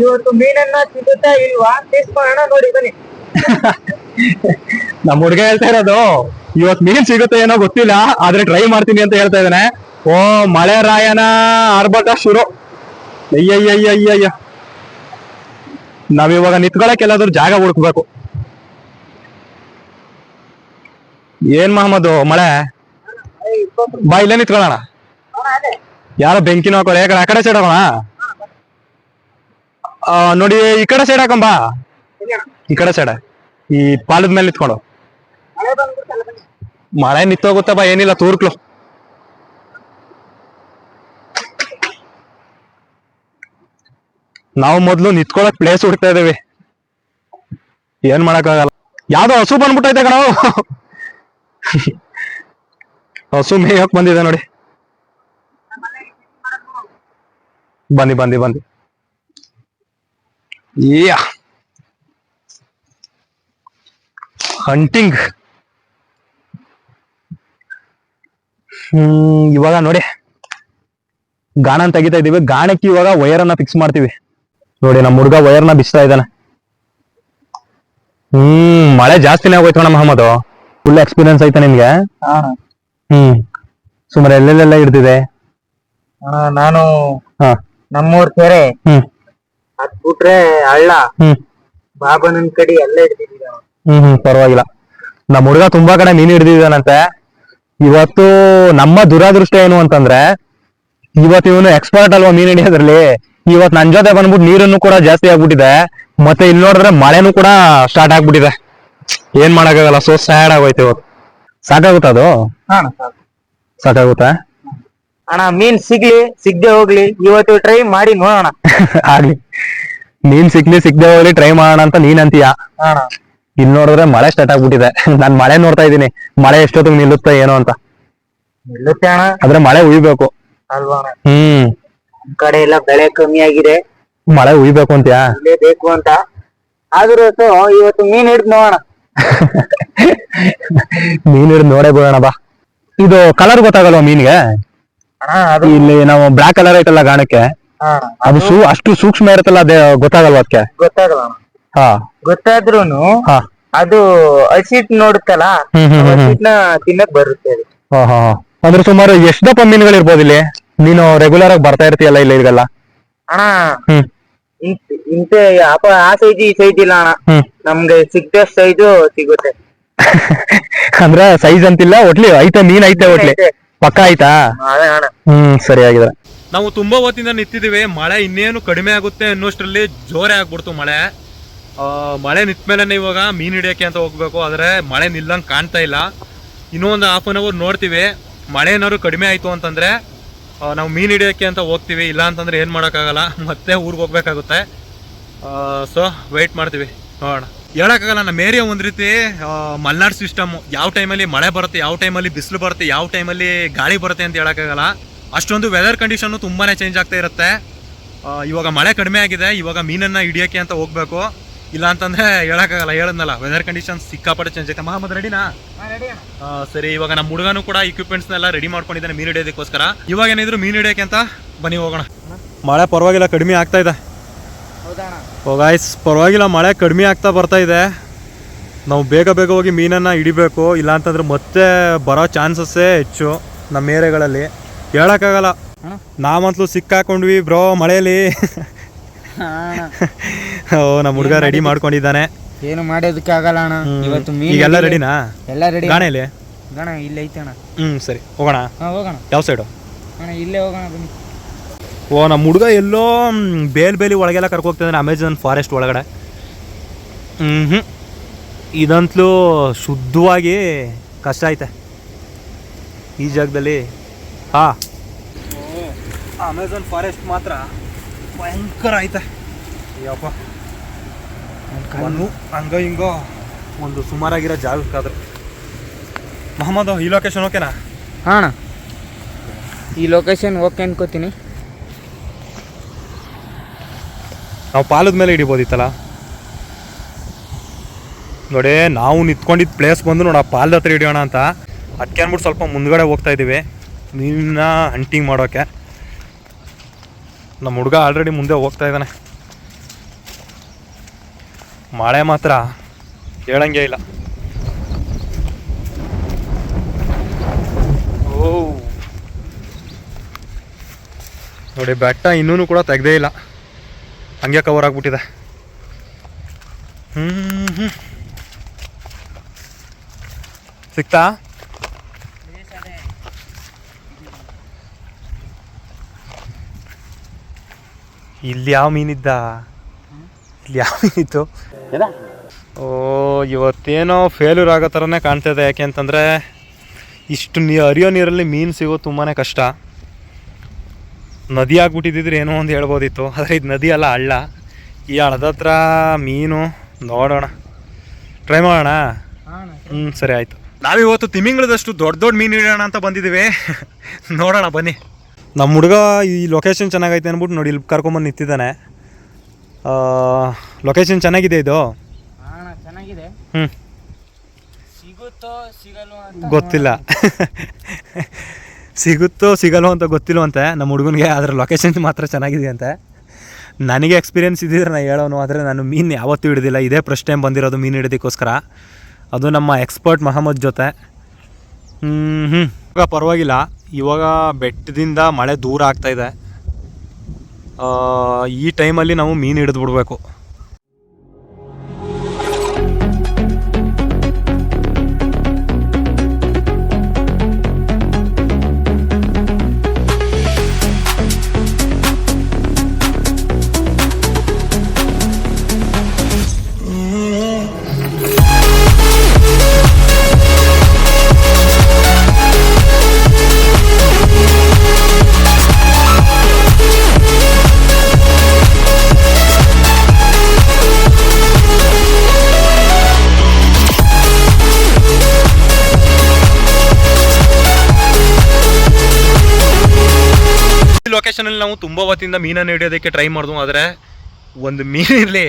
ಇವತ್ತು ಮೀನನ್ನ ಸಿಗುತ್ತಾ ಇಲ್ವಾ? ತಿಳಿಸ್ಕೊಳ್ಳೋಣ ನೋಡಿ ಬನ್ನಿ. ನಮ್ಮ ಹುಡುಗ ಹೇಳ್ತಾ ಇರೋದು ಇವತ್ ಮೀನ್ ಸಿಗುತ್ತೆ ಏನೋ ಗೊತ್ತಿಲ್ಲ ಆದ್ರೆ ಟ್ರೈ ಮಾಡ್ತೀನಿ ಅಂತ ಹೇಳ್ತಾ ಇದ್ದಾನೆ. ಓ, ಮಳೆ ರಾಯನ ಆರ್ಭಟ ಶುರು. ಅಯ್ಯಯ್ಯಯ್ಯಯ್ಯಯ್ಯ. ನಾವಿವಾಗ ನಿಂತ್ಕೊಳಕ್ ಎಲ್ಲಾದ್ರೂ ಜಾಗ ಹುಡುಕ್ಬೇಕು. ಏನ್ ಮಹಮ್ಮದ್ ಮಳೆ? ಬಾ, ಇಲ್ಲೇ ನಿತ್ಕೊಳ್ಳೋಣ. ಯಾರೋ ಬೆಂಕಿನ ಹಾಕೋಳ ಯಾಕಡೆ ಆ ಕಡೆ ಸೈಡ್ ಹೋಗೋಣ? ನೋಡಿ, ಈ ಕಡೆ ಸೈಡ್ ಹಾಕೊಂಬಾ ಈ ಕಡೆ ಸೈಡ ಈ ಪಾಲದ ಮೇಲೆ ನಿಂತ್ಕೊಂಡು. ಮಳೆ ನಿತ್ತೋಗುತ್ತಪ್ಪ ಏನಿಲ್ಲ, ತೂರ್ಕ್ಲು. ನಾವು ಮೊದ್ಲು ನಿತ್ಕೊಳಕ್ ಪ್ಲೇಸ್ ಹುಡ್ತಾ ಇದೀವಿ ಏನ್ ಮಾಡಕ್ಕಾಗಲ್ಲ. ಯಾವ್ದೋ ಹಸು ಬಂದ್ಬಿಟ್ಟೈತೆ ಕಣ. ಹಸು ಮೇಯಕ್ ಬಂದಿದೆ ನೋಡಿ. ಬಂದಿ ಬಂದಿ ಬಂದಿ ಯಾ. ಹಂಟಿಂಗ್. ಹ್ಮ್, ಇವಾಗ ನೋಡಿ. ಗಾಣ ತೆಗಿತಾ ಇದೀವಿ ಗಾಣಕ್ಕೆ ಇವಾಗ ವೈರ್ ಅನ್ನ ಫಿಕ್ಸ್ ಮಾಡ್ತೀವಿ. ನೋಡಿ ನಮ್ಮ ಹುಡುಗ ವೈರ್ನ ನ ಬಿಚ್ತಾ ಇದ್ದಾನೆ. ಹ್ಮ್ ಮಳೆ ಜಾಸ್ತಿನೇ ಆಗೋಯ್ತು ಮೇಡಮ್ ಮಹಮ್ಮದ್. ಫುಲ್ ಎಕ್ಸ್ಪೀರಿಯನ್ಸ್ ಐತೆ ನಿನ್ಗೆ ಹ್ಮ್. ಸುಮಾರು ಎಲ್ಲೆಲ್ಲೆಲ್ಲ ಹಿಡ್ದಿದೆ? ನಾನು ಹಾ. ನಮ್ಮೂರ್ ಕೆರೆ. ಹ್ಮ್. ಅದ್ ಬಿಟ್ರೆ ಹಳ್ಳ. ಹ್ಮ್. ಬಾಬನನ್ ಕಡೆ ಎಲ್ಲ ಹಿಡ್ದಿದ್ದೀವಿ ಹ್ಮ್ ಹ್ಮ್ ಪರವಾಗಿಲ್ಲ. ನಮ್ಮ ಹುಡುಗ ತುಂಬಾ ಕಡೆ ಮೀನು ಹಿಡಿದಿದ್ದಾನಂತೆ. ಇವತ್ತು ನಮ್ಮ ದುರಾದೃಷ್ಟ ಏನು ಅಂತಂದ್ರೆ ಇವತ್ತು ಇವನು ಎಕ್ಸ್ಪರ್ಟ್ ಅಲ್ವಾ ಮೀನು ಹಿಡಿಯೋದ್ರಲ್ಲಿ? ಇವತ್ ನನ್ ಜೊತೆ ಬಂದ್ಬಿಟ್ಟು ನೀರನ್ನು ಕೂಡ ಜಾಸ್ತಿ ಆಗ್ಬಿಟ್ಟಿದೆ. ಮತ್ತೆ ಇಲ್ಲಿ ನೋಡಿದ್ರೆ ಮಳೆನೂ ಕೂಡ ಸ್ಟಾರ್ಟ್ ಆಗ್ಬಿಟ್ಟಿದೆ. ಏನ್ ಮಾಡಕ್ಕಾಗಲ್ಲ ಸೊ ಸ್ಯಾಡ್ ಆಗೋಯ್ತು ಇವತ್ತು. ಸಾಕಾಗುತ್ತ ಅದು. ಸಾಕಾಗುತ್ತಾ? ಅಣ್ಣ ಮೀನ್ ಸಿಗ್ಲಿ ಸಿಗ್ದೆ ಹೋಗ್ಲಿ. ಇವತ್ತು ಟ್ರೈ ಮಾಡಿ ನೋಡೋಣ. ಆಗ್ಲಿ. ಮೀನ್ ಸಿಕ್ಲಿ ಸಿಗ್ದೆ ಹೋಗ್ಲಿ ಟ್ರೈ ಮಾಡೋಣ ಅಂತ ನೀನ್ ಅಂತೀಯ ಇಲ್ಲಿ ನೋಡಿದ್ರೆ ಮಳೆ ಸ್ಟಾರ್ಟ್ ಆಗ್ಬಿಟ್ಟಿದೆ. ನಾನ್ ಮಳೆ ನೋಡ್ತಾ ಇದ್ದೀನಿ. ಮಳೆ ಎಷ್ಟೊತ್ತಿಗೆ ನಿಲ್ಲುತ್ತೆ ಏನೋ ಅಂತ. ನಿಲ್ಲುತ್ತೆ ಅಣ್ಣ. ಆದ್ರೆ ಮಳೆ ಉಯ್ಬೇಕು. ಅಲ್ವಾ ಹ್ಮ್. ಕಡೆ ಎಲ್ಲ ಬೆಳೆ ಕಮ್ಮಿ ಆಗಿದೆ. ಮಳೆ ಉಯ್ಬೇಕು ಅಂತ್ಯಾ? ಇಲ್ಲೇ ಬೇಕು ಅಂತ. ಆದ್ರೂ ಸೊ ಇವತ್ತು ಮೀನ್ ಹಿಡ್ದು ನೋಡೋಣ. ಮೀನ್ ಹಿಡಿದು ನೋಡೇ ಬಿಡೋಣ ಬಾ. ಇದು ಕಲರ್ ಗೊತ್ತಾಗಲ್ವಾ ಮೀನ್ಗೆ? ಅಣ್ಣ ಅದು. ಇಲ್ಲಿ ನಾವು ಬ್ಲಾಕ್ ಕಲರ್ ಐತಲ್ಲ ಗಾಣಕ್ಕೆ? ಹಾ ಅದು ಸೂ ಅಷ್ಟು ಸೂಕ್ಷ್ಮ ಇರುತ್ತಲ್ಲ ಅದೇ ಗೊತ್ತಾಗಲ್ವಾ ಅದಕ್ಕೆ ಗೊತ್ತಾಗಲ್ಲ ಅಣ್ಣ. ಹಾ. ಗೊತ್ತಾದ್ರೂನು ಹಾ. ಅದು ಹಸಿಟ್ ನೋಡುತ್ತಲ್ಲ ಹ್ಮ್ ಹ್ಮ್ ಹ್ಮ್ ಹ್ಮ್. ಹಸಿಟ್ನ ತಿನ್ನಕ್ ಬರುತ್ತೆ ಅದು. ಹಾ ಹಾ ಹಾ. ಅಂದ್ರೆ ಸುಮಾರು ಎಷ್ಟು ದಪ್ಪ ಮೀನುಗಳು ಇರ್ಬೋದು ಇಲ್ಲಿ? ನೀನು ರೆಗ್ಯುಲರ್ ಆಗಿ ಬರ್ತಾ ಇರ್ತೀಯಲ್ಲ ಇಲ್ಲ ಅಣ್ಣ ಹ್ಮ್. ಇಂತ ಇಂತ ಅಪ ಆ ಸೈಜ್ ಈ ಸೈಜ್ ಇಲ್ಲ ಅಣ್ಣ. ಹ್ಮ್. ನಮ್ಗೆ ಸಿಗ್ದ ಸೈಜ್ ಸಿಗುತ್ತೆ. ಅಂದ್ರೆ ಸೈಜ್ ಅಂತಿಲ್ಲ ಒಟ್ಲಿ ಐತೆ ಮೀನ್ ಐತೆ ಒಟ್ಲಿ. ಐತೆ. ಪಕ್ಕ ಆಯ್ತಾ? ಅದೇ ಅಣ್ಣ. ಹ್ಮ್ ಸರಿ ಆಗಿದ್ರೆ ನಾವು ತುಂಬಾ ಹೊತ್ತಿಂದ ನಿಂತಿದ್ದೀವಿ ಮಳೆ ಇನ್ನೇನು ಕಡಿಮೆ ಆಗುತ್ತೆ ಅನ್ನೋಷ್ಟರಲ್ಲಿ ಜೋರೇ ಆಗ್ಬಿಡ್ತು ಮಳೆ. ಆ, ಮಳೆ ನಿಂತ ಮೇಲೆ ಇವಾಗ ಮೀನ್ ಹಿಡಿಯಕ್ಕೆ ಅಂತ ಹೋಗ್ಬೇಕು ಆದ್ರೆ ಮಳೆ ನಿಲ್ಲಂಗ್ ಕಾಣ್ತಾ ಇಲ್ಲ. ಇನ್ನೂ ಒಂದು ಹಾಫ್ ಅನ್ ಅವರ್ ನೋಡ್ತೀವಿ ಮಳೆ ಏನಾದ್ರು ಕಡಿಮೆ ಆಯ್ತು ಅಂತಂದರೆ ನಾವು ಮೀನು ಹಿಡಿಯೋಕ್ಕೆ ಅಂತ ಹೋಗ್ತೀವಿ, ಇಲ್ಲ ಅಂತಂದರೆ ಏನು ಮಾಡೋಕ್ಕಾಗಲ್ಲ, ಮತ್ತೆ ಊರಿಗೆ ಹೋಗ್ಬೇಕಾಗುತ್ತೆ. ಸೊ ವೆಯ್ಟ್ ಮಾಡ್ತೀವಿ, ನೋಡೋಣ. ಹೇಳೋಕ್ಕಾಗಲ್ಲ, ನಮ್ಮ ಏರಿಯಾ ಒಂದು ರೀತಿ ಮಲ್ನಾಡು ಸಿಸ್ಟಮ್ ಯಾವ ಟೈಮಲ್ಲಿ ಮಳೆ ಬರುತ್ತೆ, ಯಾವ ಟೈಮಲ್ಲಿ ಬಿಸಿಲು ಬರುತ್ತೆ, ಯಾವ ಟೈಮಲ್ಲಿ ಗಾಳಿ ಬರುತ್ತೆ ಅಂತ ಹೇಳೋಕ್ಕಾಗಲ್ಲ. ಅಷ್ಟೊಂದು ವೆದರ್ ಕಂಡೀಷನ್ನು ತುಂಬಾ ಚೇಂಜ್ ಆಗ್ತಾ ಇರುತ್ತೆ. ಇವಾಗ ಮಳೆ ಕಡಿಮೆ ಆಗಿದೆ, ಇವಾಗ ಮೀನನ್ನು ಹಿಡಿಯೋಕ್ಕೆ ಅಂತ ಹೋಗ್ಬೇಕು. ಇಲ್ಲ ಅಂತಂದ್ರೆ ಹೇಳಕ್ಕಾಗಲ್ಲ ಹೇಳದ್ನಲ್ಲ ವೆದರ್ ಕಂಡೀಷನ್ ಸಿಕ್ಕಾಪಟ್ಟೆ ಚೇಂಜ್ ಆಯ್ತಾ? ಮಹಮ್ಮದ್ ರೆಡಿನಾ ಸರಿ ಇವಾಗ ನಮ್ಮ ಹುಡುಗನು ಕೂಡ ಇಕ್ವಿಪ್ಮೆಂಟ್ಸ್ನೆಲ್ಲ ರೆಡಿ ಮಾಡ್ಕೊಂಡಿದ್ದಾನೆ ಮೀನು ಹಿಡಿಯೋದಕ್ಕೋಸ್ಕರ. ಇವಾಗ ಏನಿದ್ರು ಮೀನು ಹಿಡಿಯೋಕೆ ಅಂತ ಬನ್ನಿ ಹೋಗೋಣ. ಮಳೆ ಪರವಾಗಿಲ್ಲ ಕಡಿಮೆ ಆಗ್ತಾ ಇದೆ. ಹೋಗಾಯ್ಸ್ ಗಾಯ್ಸ್ ಪರವಾಗಿಲ್ಲ ಮಳೆ ಕಡಿಮೆ ಆಗ್ತಾ ಬರ್ತಾ ಇದೆ. ನಾವು ಬೇಗ ಬೇಗ ಹೋಗಿ ಮೀನನ್ನು ಹಿಡಿಬೇಕು ಇಲ್ಲ ಅಂತಂದ್ರೆ ಮತ್ತೆ ಬರೋ ಚಾನ್ಸಸ್ಸೇ ಹೆಚ್ಚು ನಮ್ಮ ಏರಿಯಾಗಳಲ್ಲಿ. ಹೇಳೋಕ್ಕಾಗಲ್ಲ. ನಾವಂತಲೂ ಸಿಕ್ಕಾಕೊಂಡ್ವಿ ಬ್ರೋ ಮಳೆಯಲ್ಲಿ. ಓ ನಮ್ಮ ಹುಡುಗ ರೆಡಿ ಮಾಡ್ಕೊಂಡಿದ್ದಾನೆ. ಏನು ಮಾಡೋದಕ್ಕೆ ಆಗಲ್ಲ ಅಣ್ಣ. ಇವತ್ತು ಮೀನ್ ಈಗೆಲ್ಲ ರೆಡಿನಾ ಎಲ್ಲ ರೆಡಿ ಗಾಣ ಇಲ್ಲಿ ಗಣ ಇಲ್ಲೇ ಐತೆ ಅಣ್ಣ. ಹ್ಞೂ ಸರಿ. ಹೋಗೋಣ. ಹಾ ಹೋಗೋಣ. ಯಾವ ಸೈಡು ಅಣ್ಣ ಇಲ್ಲೇ ಹೋಗೋಣ ಬನ್ನಿ. ಓ ನಮ್ಮ ಹುಡುಗ ಎಲ್ಲೋ ಬೇಲ್ ಬೇಲಿ ಒಳಗೆಲ್ಲ ಕರ್ಕೋಗ್ತಿದ್ದಾನೆ ಅಮೆಝಾನ್ ಫಾರೆಸ್ಟ್ ಒಳಗಡೆ. ಹ್ಞೂ ಇದಂತಲೂ ಶುದ್ಧವಾಗಿ ಕಷ್ಟ ಐತೆ. ಈ ಜಾಗದಲ್ಲಿ. ಹಾ. ಅಮೆಝಾನ್ ಫಾರೆಸ್ಟ್ ಮಾತ್ರ. ಭಯಂಕರ ಐತೆ. ಯಪ್ಪ. ಕಣ್ಣು. ಹಂಗ ಹಿಂಗೋ. ಒಂದು ಸುಮಾರಾಗಿರೋ ಜಾಗಕ್ಕಾದ್ರೆ. ಮೊಹಮ್ಮದ್ ಈ ಲೊಕೇಶನ್ ಓಕೆನಾ ಹಾಂ ಈ ಲೊಕೇಶನ್ ಓಕೆ ಅನ್ಕೋತೀನಿ. ನಾವು ಪಾಲದ ಮೇಲೆ ಹಿಡಿಬೋದಿತ್ತಲ್ಲ? ನೋಡಿ ನಾವು ನಿಂತ್ಕೊಂಡಿದ್ದ ಪ್ಲೇಸ್ ಬಂದು ನೋಡ ಪಾಲದ ಹತ್ರ ಹಿಡಿಯೋಣ ಅಂತ. ಅದಕ್ಕೆ ಅಂದ್ಬಿಟ್ಟು ಸ್ವಲ್ಪ ಮುಂದ್ಗಡೆ ಹೋಗ್ತಾ ಇದ್ದೀವಿ ಮೀನನ್ನ ಹಂಟಿಂಗ್ ಮಾಡೋಕೆ. ನಮ್ಮ ಹುಡುಗ ಆಲ್ರೆಡಿ ಮುಂದೆ ಹೋಗ್ತಾ ಇದ್ದಾನೆ. ಮಳೆ ಮಾತ್ರ ಹೇಳಂಗೆ ಇಲ್ಲ. ಓ. ನೋಡಿ, ಬೆಟ್ಟ ಇನ್ನೂ ಕೂಡ ತೆಗ್ದೇ ಇಲ್ಲ. ಹಂಗೆ ಕವರ್ ಆಗ್ಬಿಟ್ಟಿದೆ. ಹ್ಮ್. ಸಿಕ್ತಾ? ಇಲ್ಲಿ ಯಾವ ಮೀನಿದ್ದ? ಇಲ್ಲಿ ಯಾವ ಮೀನಿತ್ತು? ಓ ಇವತ್ತೇನೋ ಫೇಲ್ಯೂರ್ ಆಗೋ ಥರನೇ ಕಾಣ್ತಿದೆ ಯಾಕೆ ಅಂತಂದರೆ ಇಷ್ಟು ನೀ ಹರಿಯೋ ನೀರಲ್ಲಿ ಮೀನು ಸಿಗೋದು ತುಂಬಾ ಕಷ್ಟ. ನದಿ ಆಗ್ಬಿಟ್ಟಿದ್ರೆ ಏನೋ ಒಂದು ಹೇಳ್ಬೋದಿತ್ತು. ಆದರೆ ಇದು ನದಿ ಅಲ್ಲ ಹಳ್ಳ. ಈ ಹಳ್ಳದ ಹತ್ರ ಮೀನು ನೋಡೋಣ. ಟ್ರೈ ಮಾಡೋಣ? ಹ್ಞೂ ಸರಿ ಆಯಿತು. ನಾವಿವತ್ತು ತಿಮಿಂಗ್ಳದಷ್ಟು ದೊಡ್ಡ ದೊಡ್ಡ ಮೀನು ಹಿಡಿಯೋಣ ಅಂತ ಬಂದಿದ್ದೀವಿ. ನೋಡೋಣ ಬನ್ನಿ. ನಮ್ಮ ಹುಡುಗ ಈ ಲೊಕೇಶನ್ ಚೆನ್ನಾಗೈತೆ ಅಂದ್ಬಿಟ್ಟು ನೋಡಿ ಇಲ್ಲಿ ಕರ್ಕೊಂಬಂದು ನಿಂತಿದ್ದಾನೆ. ಲೊಕೇಶನ್ ಚೆನ್ನಾಗಿದೆ ಇದು? ಚೆನ್ನಾಗಿದೆ. ಹ್ಞೂ ಸಿಗುತ್ತೋ ಸಿಗಲ್ಲೋ ಅಂತ ಗೊತ್ತಿಲ್ಲ. ಸಿಗುತ್ತೋ ಸಿಗಲ್ವೋ ಅಂತ ಗೊತ್ತಿಲ್ವಂತೆ. ನಮ್ಮ ಹುಡುಗನಿಗೆ ಅದರ ಲೊಕೇಶನ್ ಮಾತ್ರ ಚೆನ್ನಾಗಿದೆ ಅಂತೆ. ನನಗೆ ಎಕ್ಸ್ಪೀರಿಯನ್ಸ್ ಇದ್ದಿದ್ರೆ ನಾನು ಹೇಳೋನು ಆದರೆ ನಾನು ಮೀನು ಯಾವತ್ತೂ ಹಿಡಿದಿಲ್ಲ. ಇದೇ ಫಸ್ಟ್ ಟೈಮ್ ಬಂದಿರೋದು ಮೀನು ಹಿಡಿದಕ್ಕೋಸ್ಕರ. ಅದು ನಮ್ಮ ಎಕ್ಸ್ಪರ್ಟ್ ಮಹಮ್ಮದ್ ಜೊತೆ. ಹ್ಞೂ ಹ್ಞೂ ಪರವಾಗಿಲ್ಲ. ಇವಾಗ ಬೆಟ್ಟದಿಂದ ಮಳೆ ದೂರ ಆಗ್ತಾ ಇದೆ. ಆ, ಈ ಟೈಮಲ್ಲಿ ನಾವು ಮೀನು ಹಿಡಿದು ಬಿಡಬೇಕು. ಲೊಕೇಶನಲ್ಲಿ ನಾವು ತುಂಬ ಹೊತ್ತಿಂದ ಮೀನನ್ನು ಹಿಡಿಯೋದಕ್ಕೆ ಟ್ರೈ ಮಾಡಿದ್ವು ಆದರೆ ಒಂದು ಮೀನಿರಲಿ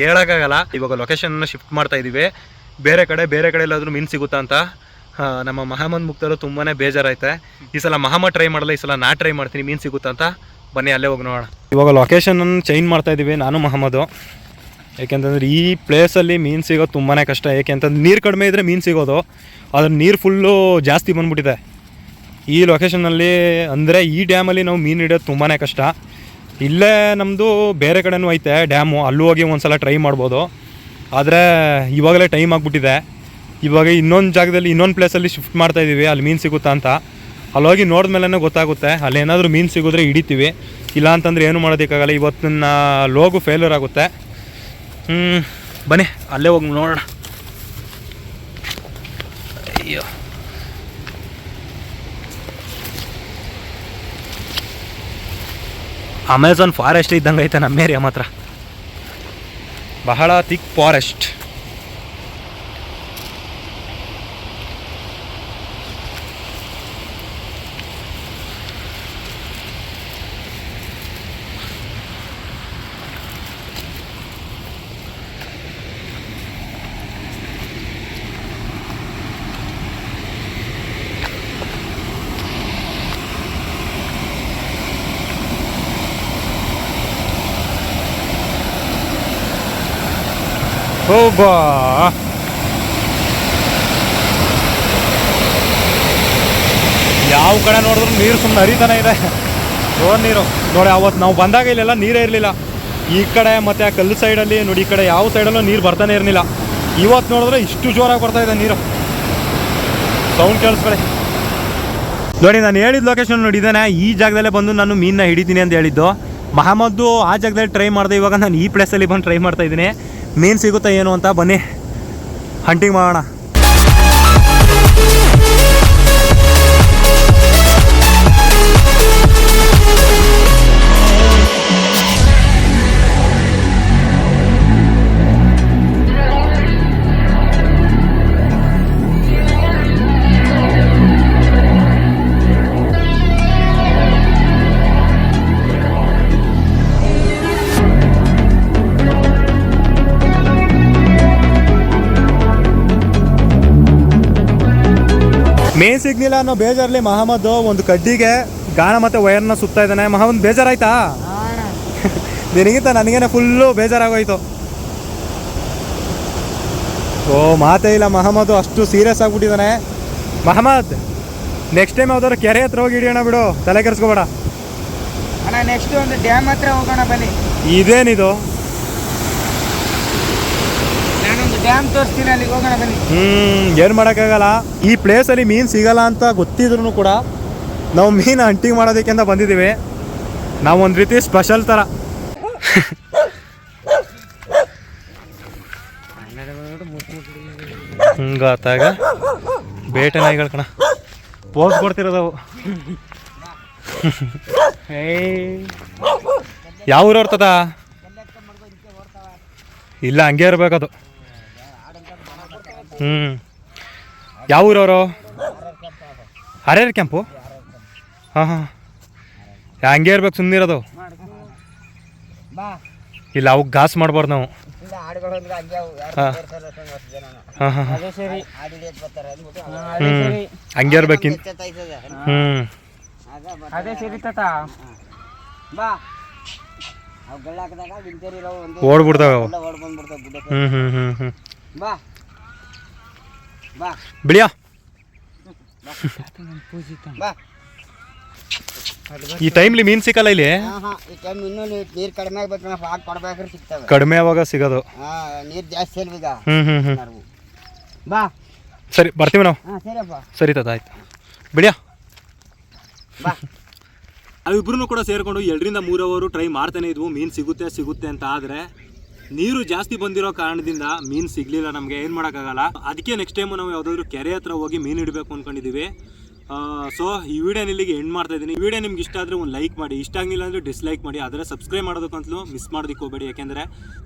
ಹೇಳೋಕ್ಕಾಗಲ್ಲ. ಇವಾಗ ಲೊಕೇಶನ್ನ ಶಿಫ್ಟ್ ಮಾಡ್ತಾ ಇದ್ದೀವಿ ಬೇರೆ ಕಡೆ ಬೇರೆ ಕಡೆ ಎಲ್ಲಾದರೂ ಮೀನು ಸಿಗುತ್ತಾ ಅಂತ? ನಮ್ಮ ಮಹಮ್ಮದ್ ಮುಕ್ತರು ತುಂಬಾ ಬೇಜಾರೈತೆ ಈ ಸಲ ಮಹಮ್ಮದ್ ಟ್ರೈ ಮಾಡಲ್ಲ, ಈ ಸಲ ನಾ ಟ್ರೈ ಮಾಡ್ತೀನಿ, ಮೀನು ಸಿಗುತ್ತಾ ಅಂತ? ಬನ್ನಿ, ಅಲ್ಲೇ ಹೋಗಿ ನೋಡೋಣ. ಇವಾಗ ಲೊಕೇಶನನ್ನು ಚೇಂಜ್ ಮಾಡ್ತಾ ಇದ್ದೀವಿ ನಾನು ಮಹಮ್ಮದು. ಯಾಕೆಂತಂದ್ರೆ ಈ ಪ್ಲೇಸಲ್ಲಿ ಮೀನು ಸಿಗೋದು ತುಂಬಾ ಕಷ್ಟ. ಯಾಕೆಂತಂದ್ರೆ ನೀರು ಕಡಿಮೆ ಇದ್ದರೆ ಮೀನು ಸಿಗೋದು ಅದ್ರ ನೀರು ಫುಲ್ಲು ಜಾಸ್ತಿ ಬಂದ್ಬಿಟ್ಟಿದೆ. ಈ ಲೊಕೇಶನಲ್ಲಿ ಅಂದರೆ ಈ ಡ್ಯಾಮಲ್ಲಿ ನಾವು ಮೀನು ಹಿಡಿಯೋದು ತುಂಬಾ ಕಷ್ಟ. ಇಲ್ಲೇ ನಮ್ಮದು ಬೇರೆ ಕಡೆನೂ ಐತೆ ಡ್ಯಾಮು ಅಲ್ಲೂ ಹೋಗಿ ಒಂದ್ಸಲ ಟ್ರೈ ಮಾಡ್ಬೋದು. ಆದರೆ ಇವಾಗಲೇ ಟೈಮ್ ಆಗಿಬಿಟ್ಟಿದೆ. ಇವಾಗ ಇನ್ನೊಂದು ಜಾಗದಲ್ಲಿ, ಇನ್ನೊಂದು ಪ್ಲೇಸಲ್ಲಿ ಶಿಫ್ಟ್ ಮಾಡ್ತಾ ಇದ್ದೀವಿ ಅಲ್ಲಿ ಮೀನು ಸಿಗುತ್ತಾ ಅಂತ. ಅಲ್ಲಿ ಹೋಗಿ ನೋಡಿದ್ಮೇಲೆ ಗೊತ್ತಾಗುತ್ತೆ. ಅಲ್ಲಿ ಏನಾದರೂ ಮೀನು ಸಿಗಿದ್ರೆ ಹಿಡಿತೀವಿ. ಇಲ್ಲ ಅಂತಂದ್ರೆ ಏನು ಮಾಡೋದಕ್ಕಾಗಲ್ಲ. ಇವತ್ತಿನ ಲೋಗು ಫೇಲ್ಯೂರ್ ಆಗುತ್ತೆ. ಬನ್ನಿ, ಅಲ್ಲೇ ಹೋಗಿ ನೋಡೋಣ. ಅಯ್ಯೋ. ಅಮೆಝಾನ್ ಫಾರೆಸ್ಟ್ ಇದ್ದಂಗೆ ಐತೆ ನಮ್ಮ ಏರಿಯಾ ಮಾತ್ರ. ಬಹಳ ಥಿಕ್ ಫಾರೆಸ್ಟ್ ಹೋಗ್ಬಾ ಯಾವ ಕಡೆ ನೋಡಿದ್ರು ನೀರು ಸುಮ್ಮನೆ ಹರಿತಾನೆ ಇದೆ. ಜೋರ್ ನೀರು. ನೋಡಿ ಅವತ್ತು ನಾವು ಬಂದಾಗ ಇಲ್ಲೆಲ್ಲ ನೀರೇ ಇರಲಿಲ್ಲ. ಈ ಕಡೆ ಮತ್ತು ಆ ಕಲ್ಲು ಸೈಡಲ್ಲಿ ನೋಡಿ ಈ ಕಡೆ ಯಾವ ಸೈಡಲ್ಲೂ ನೀರು ಬರ್ತಾನೆ ಇರಲಿಲ್ಲ. ಇವತ್ತು ನೋಡಿದ್ರೆ ಇಷ್ಟು ಜೋರಾಗಿ ಬರ್ತಾ ಇದೆ ನೀರು. ಸೌಂಡ್ ಕೇಳಿಸ್ಕೊಳ್ಳಿ. ನೋಡಿ ನಾನು ಹೇಳಿದ ಲೊಕೇಶನ್ ನೋಡಿದ್ದೇನೆ ಈ ಜಾಗದಲ್ಲೇ ಬಂದು ನಾನು ಮೀನನ್ನ ಹಿಡಿತೀನಿ ಅಂತ ಹೇಳಿದ್ದು. ಮಹಮ್ಮದ್ದು ಆ ಜಾಗದಲ್ಲಿ ಟ್ರೈ ಮಾಡಿದೆ ಇವಾಗ ನಾನು ಈ ಪ್ಲೇಸಲ್ಲಿ ಬಂದು ಟ್ರೈ ಮಾಡ್ತಾ ಇದ್ದೀನಿ. ಮೀನು ಸಿಗುತ್ತಾ ಏನು ಅಂತ ಬನ್ನಿ ಹಂಟಿಂಗ್ ಮಾಡೋಣ. ಮೇನ್ ಸಿಗ್ನಿಲ್ಲ ಅನ್ನೋ ಬೇಜಾರಲ್ಲಿ ಮಹಮ್ಮದ್ ಒಂದು ಕಡ್ಡಿಗೆ ಗಾಣ ಮತ್ತು ವಯರ್ನ ಸುತ್ತಾ ಇದ್ದಾನೆ. ಮಹಮ್ಮದ್ ಬೇಜಾರಾಯ್ತಾ? ನಿನಗಿಂತ ನನಗೇನೆ ಫುಲ್ಲು ಬೇಜಾರಾಗೋಯ್ತು. ಓ ಮಾತೇ ಇಲ್ಲ ಮಹಮ್ಮದ್ ಅಷ್ಟು ಸೀರಿಯಸ್ ಆಗ್ಬಿಟ್ಟಿದ್ದಾನೆ. ಮಹಮ್ಮದ್ ನೆಕ್ಸ್ಟ್ ಟೈಮ್ ಯಾವ್ದಾದ್ರು ಕೆರೆ ಹತ್ರ ಹೋಗಿ ಹಿಡಿಯೋಣ ಬಿಡು. ತಲೆ ಕೆರೆಸ್ಕೋಬೇಡ ಅಣ್ಣ ನೆಕ್ಸ್ಟ್ ಒಂದು ಡ್ಯಾಮ್ ಹತ್ರ ಹೋಗೋಣ ಬನ್ನಿ. ಇದೇನಿದು? ಡ್ಯಾಮ್ ತೋರಿಸ್ತೀನಿ ಅಲ್ಲಿಗೆ, ಹೋಗೋಣ ಬನ್ನಿ. ಹ್ಮ್, ಏನು ಮಾಡೋಕ್ಕಾಗಲ್ಲ? ಈ ಪ್ಲೇಸಲ್ಲಿ ಮೀನ್ ಸಿಗಲ್ಲ ಅಂತ ಗೊತ್ತಿದ್ರು ಕೂಡ ನಾವು ಮೀನ್ ಹಂಟಿಂಗ್ ಮಾಡೋದಕ್ಕೆ ಅಂತ ಬಂದಿದ್ದೀವಿ. ನಾವು ಒಂದು ರೀತಿ ಸ್ಪೆಷಲ್ ತರ. ಹಿಂಗಾತಾಗ ಬೇಟೆ ನಾಯಿಗಳು ಕಣ. ಪೋಸ್ ಕೊಡ್ತಿರೋದವು ಯಾವ ಊರು ಹೊರ್ತದ ಇಲ್ಲ, ಹಂಗೆ ಇರ್ಬೇಕದು. ಹ್ಞೂ ಯಾವ ಊರವರು? ಹರೇರ್ ಕೆಂಪು ಹಾಂ ಹಾಂ. ಹಂಗೆ ಇರ್ಬೇಕು ಸುಮ್ಮನಿರೋದು ಬಾ ಇಲ್ಲ ಅವು ಗಾಸ್ ಮಾಡ್ಬಾರ್ದು ನಾವು. ಹಂಗೆ ಇರ್ಬೇಕಿನ್ ಹ್ಞೂ ಅದೇ ಸರಿ. ತಾತ. ಬಾ. ಅವು ಗಳ್ಳ ಹಾಕಿದಾಗ ನಿಂತೇರಿರೋ ಒಂದು ಓಡ್ಬಿಡ್ತಾವೆ ಹ್ಞೂ ಹ್ಞೂ ಹ್ಞೂ ಹ್ಞೂ ಬಿಳಿಯ? ಬಾ. ಈ ಟೈಮ್ಲಿ ಮೀನ್ ಸಿಕ್ಕಲ್ಲ ಇಲ್ಲಿ? ಹಾ ಹಾ ಈ ಟೈಮ್ ಇನ್ನೂ ನೀರು ಕಡಿಮೆ ಆಗ್ಬೇಕು ನಾವು ಹಾಕಿ ಕೊಡ್ಬೇಕಾದ್ರೆ ಸಿಗ್ತವೆ. ಕಡಿಮೆ ಅವಾಗ ಸಿಗೋದು. ಹಾ ನೀರು ಜಾಸ್ತಿ ಈಗ? ಬಾ. ಸರಿ ಬರ್ತೀವಿ ನಾವು. ಹಾ ಸರಿಯಪ್ಪ ಸರಿ ತಾತ ಆಯ್ತು. ಬಿಡಿಯ ಬಾ. ಅವಿಬ್ರು ಕೂಡ ಸೇರಿಕೊಂಡು ಎರಡರಿಂದ ಮೂರು ಅವರು ಟ್ರೈ ಮಾಡ್ತಾನೆ ಇದ್ವು. ಮೀನು ಸಿಗುತ್ತೆ ಸಿಗುತ್ತೆ ಅಂತ ಆದರೆ ನೀರು ಜಾಸ್ತಿ ಬಂದಿರೋ ಕಾರಣದಿಂದ ಮೀನು ಸಿಗ್ಲಿಲ್ಲ ನಮಗೆ ಏನು ಮಾಡೋಕ್ಕಾಗಲ್ಲ. ಅದಕ್ಕೆ ನೆಕ್ಸ್ಟ್ ಟೈಮ್ ನಾವು ಯಾವುದಾದ್ರು ಕೆರೆ ಹತ್ರ ಹೋಗಿ ಮೀನು ಹಿಡಬೇಕು ಅಂದ್ಕೊಂಡಿದ್ದೀವಿ ಸೊ ಈ ವಿಡಿಯೋ ಇಲ್ಲಿಗೆ ಎಂಡ್ ಮಾಡ್ತಾ ಇದ್ದೀನಿ. ಈ ವಿಡಿಯೋ ನಿಮ್ಗೆ ಇಷ್ಟ ಆದರೆ ಒಂದು ಲೈಕ್ ಮಾಡಿ ಇಷ್ಟ ಆಗಿಲ್ಲ ಅಂದರೆ ಡಿಸ್ಲೈಕ್ ಮಾಡಿ ಆದರೆ ಸಬ್ಸ್ಕ್ರೈಬ್ ಮಾಡೋದಕ್ಕಂತಲೂ ಮಿಸ್ ಮಾಡೋದಕ್ಕೆ ಹೋಗಬೇಡಿ. ಯಾಕೆಂದರೆ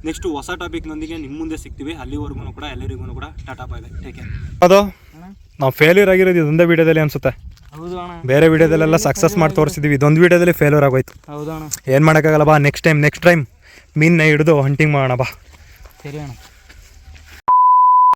ನೆಕ್ಸ್ಟ್ ಹೊಸ ಟಾಪಿಕ್ನೊಂದಿಗೆ ನಿಮ್ಮ ಮುಂದೆ ಸಿಗ್ತೀವಿ. ಅಲ್ಲಿವರೆಗೂ ಕೂಡ ಎಲ್ಲರಿಗೂ ಕೂಡ. ಟಾಟಾ ಬಾಯ್ ಬೈ ಟೇಕ್ ಅದು ನಾವು ಫೇಲ್ಯೂರ್ ಆಗಿರೋದು ಇದೊಂದೇ ವಿಡಿಯೋದಲ್ಲಿ ಅನ್ಸುತ್ತೆ. ಹೌದು ಅಣ್ಣ. ಬೇರೆ ವಿಡಿಯೋದಲ್ಲೆಲ್ಲ ಸಕ್ಸಸ್ ಮಾಡಿ ತೋರಿಸಿದ್ವಿ. ಇದೊಂದು ವಿಡಿಯೋದಲ್ಲಿ ಫೇಲ್ಯೂರ್ ಆಗೋಯ್ತು. ಹೌದು ಅಣ್ಣ. ಏನು ಮಾಡೋಕ್ಕಾಗಲ್ಲ ಬಾ ನೆಕ್ಸ್ಟ್ ಟೈಮ್ ನೆಕ್ಸ್ಟ್ ಟೈಮ್ ಮೀನ್ನ ಹಿಡಿದು ಹಂಟಿಂಗ್ ಮಾಡೋಣ ಬಾ. ಸರಿ ಅಣ್ಣ.